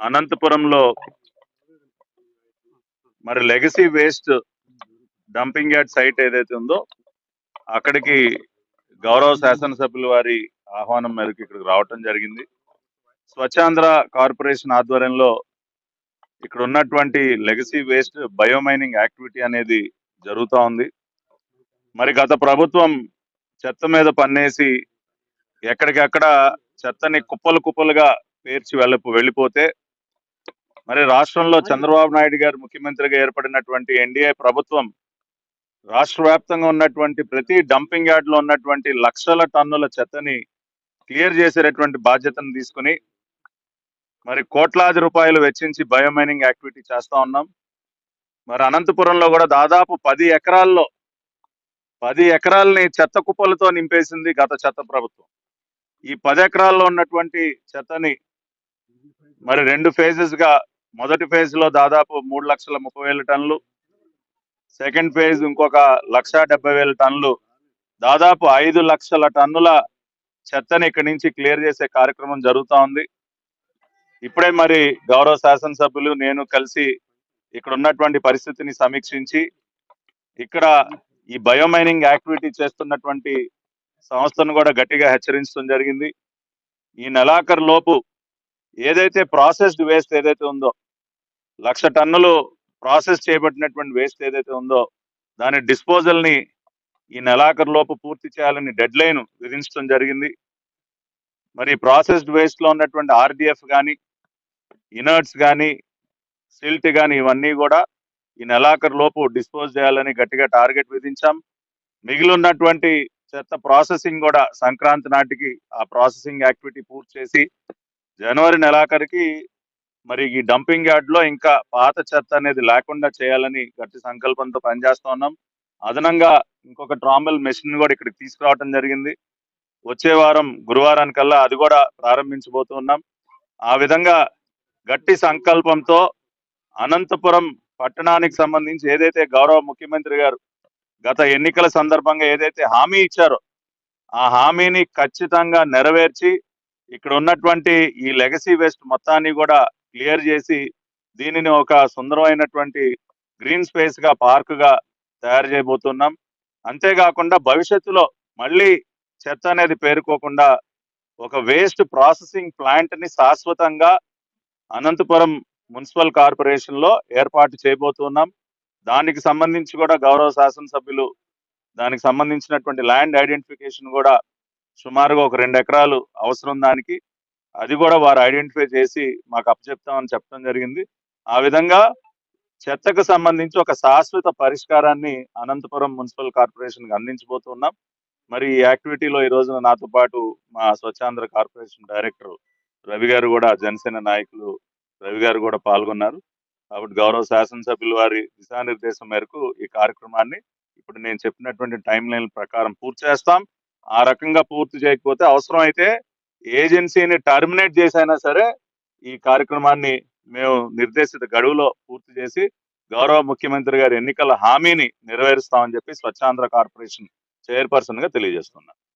అనంతపురంలో మరి legacy waste dumping yard site ఏదైతే ఉందో అక్కడికి గౌరవ శాసనసభ్యుల వారి ఆహ్వానం మేరకు ఇక్కడికి రావటం జరిగింది. స్వచ్ఛాంధ్ర కార్పొరేషన్ ఆధ్వర్యంలో ఇక్కడ ఉన్నటువంటి లెగసీ వేస్ట్ బయోమైనింగ్ యాక్టివిటీ అనేది జరుగుతూ ఉంది. మరి గత ప్రభుత్వం చెత్త మీద పన్నేసి ఎక్కడికక్కడ చెత్తని కుప్పలు కుప్పలుగా పేర్చి వెళ్ళ వెళ్ళిపోతే మరి రాష్ట్రంలో చంద్రబాబు నాయుడు గారు ముఖ్యమంత్రిగా ఏర్పడినటువంటి ఎన్డీఏ ప్రభుత్వం రాష్ట్ర వ్యాప్తంగా ఉన్నటువంటి ప్రతి డంపింగ్ యార్డ్లో ఉన్నటువంటి లక్షల టన్నుల చెత్తని క్లియర్ చేసేటటువంటి బాధ్యతను తీసుకుని మరి కోట్లాది రూపాయలు వెచ్చించి బయోమైనింగ్ యాక్టివిటీ చేస్తా ఉన్నాం. మరి అనంతపురంలో కూడా దాదాపు పది ఎకరాల్లో పది ఎకరాలని చెత్త కుప్పలతో నింపేసింది గత చెత్త ప్రభుత్వం. ఈ పది ఎకరాల్లో ఉన్నటువంటి చెత్తని మరి రెండు ఫేజెస్గా మొదటి ఫేజ్లో దాదాపు మూడు లక్షల ముప్పై వేల టన్నులు. సెకండ్ ఫేజ్ ఇంకొక లక్ష డెబ్బై వేల టన్నులు. దాదాపు ఐదు లక్షల టన్నుల చెత్తని ఇక్కడి నుంచి క్లియర్ చేసే కార్యక్రమం జరుగుతూ ఉంది. ఇప్పుడే మరి గౌరవ శాసనసభ్యులు నేను కలిసి ఇక్కడ ఉన్నటువంటి పరిస్థితిని సమీక్షించి ఇక్కడ ఈ బయోమైనింగ్ యాక్టివిటీ చేస్తున్నటువంటి సంస్థను కూడా గట్టిగా హెచ్చరించడం జరిగింది. ఈ నెలాఖరు లోపు ఏదైతే ప్రాసెస్డ్ వేస్ట్ ఏదైతే ఉందో లక్ష టన్నులు ప్రాసెస్ చేయబడినటువంటి వేస్ట్ ఏదైతే ఉందో దాని డిస్పోజల్ని ఈ నెలాఖరు లోపు పూర్తి చేయాలని డెడ్ లైన్ విధించడం జరిగింది. మరి ప్రాసెస్డ్ వేస్ట్లో ఉన్నటువంటి ఆర్డిఎఫ్ కానీ ఇనర్ట్స్ కానీ సిల్ట్ కానీ ఇవన్నీ కూడా ఈ నెలాఖరు లోపు డిస్పోజ్ చేయాలని గట్టిగా టార్గెట్ విధించాం. మిగిలి ఉన్నటువంటి చెత్త ప్రాసెసింగ్ కూడా సంక్రాంతి నాటికి ఆ ప్రాసెసింగ్ యాక్టివిటీ పూర్తి చేసి జనవరి నెలాఖరికి మరి ఈ డంపింగ్ యార్డ్లో ఇంకా పాత చెత్త అనేది లేకుండా చేయాలని గట్టి సంకల్పంతో పనిచేస్తా ఉన్నాం. అదనంగా ఇంకొక ట్రామల్ మెషిన్ కూడా ఇక్కడికి తీసుకురావడం జరిగింది. వచ్చే వారం గురువారానికల్లా అది కూడా ప్రారంభించబోతున్నాం ఆ విధంగా గట్టి సంకల్పంతో అనంతపురం పట్టణానికి సంబంధించి ఏదైతే గౌరవ ముఖ్యమంత్రి గారు గత ఎన్నికల సందర్భంగా ఏదైతే హామీ ఇచ్చారో ఆ హామీని ఖచ్చితంగా నెరవేర్చి ఇక్కడ ఉన్నటువంటి ఈ లెగసీ వేస్ట్ మొత్తాన్ని కూడా క్లియర్ చేసి దీనిని ఒక సుందరమైనటువంటి గ్రీన్ స్పేస్గా పార్క్గా తయారు చేయబోతున్నాం. అంతేకాకుండా భవిష్యత్తులో మళ్ళీ చెత్త అనేది పేరుకోకుండా ఒక వేస్ట్ ప్రాసెసింగ్ ప్లాంట్ని శాశ్వతంగా అనంతపురం మున్సిపల్ కార్పొరేషన్లో ఏర్పాటు చేయబోతున్నాం. దానికి సంబంధించి కూడా గౌరవ శాసనసభ్యులు దానికి సంబంధించినటువంటి ల్యాండ్ ఐడెంటిఫికేషన్ కూడా సుమారుగా ఒక రెండు ఎకరాలు అవసరం దానికి. అది కూడా వారు ఐడెంటిఫై చేసి మాకు అప్పచెప్తామని చెప్పడం జరిగింది. ఆ విధంగా చెత్తకు సంబంధించి ఒక శాశ్వత పరిష్కారాన్ని అనంతపురం మున్సిపల్ కార్పొరేషన్కి అందించబోతున్నాం. మరి ఈ యాక్టివిటీలో ఈ రోజున నాతో పాటు మా స్వచ్ఛాంధ్ర కార్పొరేషన్ డైరెక్టర్ రవి గారు కూడా జనసేన నాయకులు రవి గారు కూడా పాల్గొన్నారు. కాబట్టి గౌరవ శాసనసభ్యుల వారి దిశానిర్దేశం మేరకు ఈ కార్యక్రమాన్ని ఇప్పుడు నేను చెప్పినటువంటి టైం లైన్ ప్రకారం పూర్తి చేస్తాం. ఆ రకంగా పూర్తి చేయకపోతే అవసరం అయితే ఏజెన్సీని టర్మినేట్ చేసైనా సరే ఈ కార్యక్రమాన్ని మేము నిర్దేశిత గడువులో పూర్తి చేసి గౌరవ ముఖ్యమంత్రి గారి ఎన్నికల హామీని నెరవేరుస్తామని చెప్పి స్వచ్ఛాంధ్ర కార్పొరేషన్ చైర్పర్సన్గా తెలియజేస్తున్నాను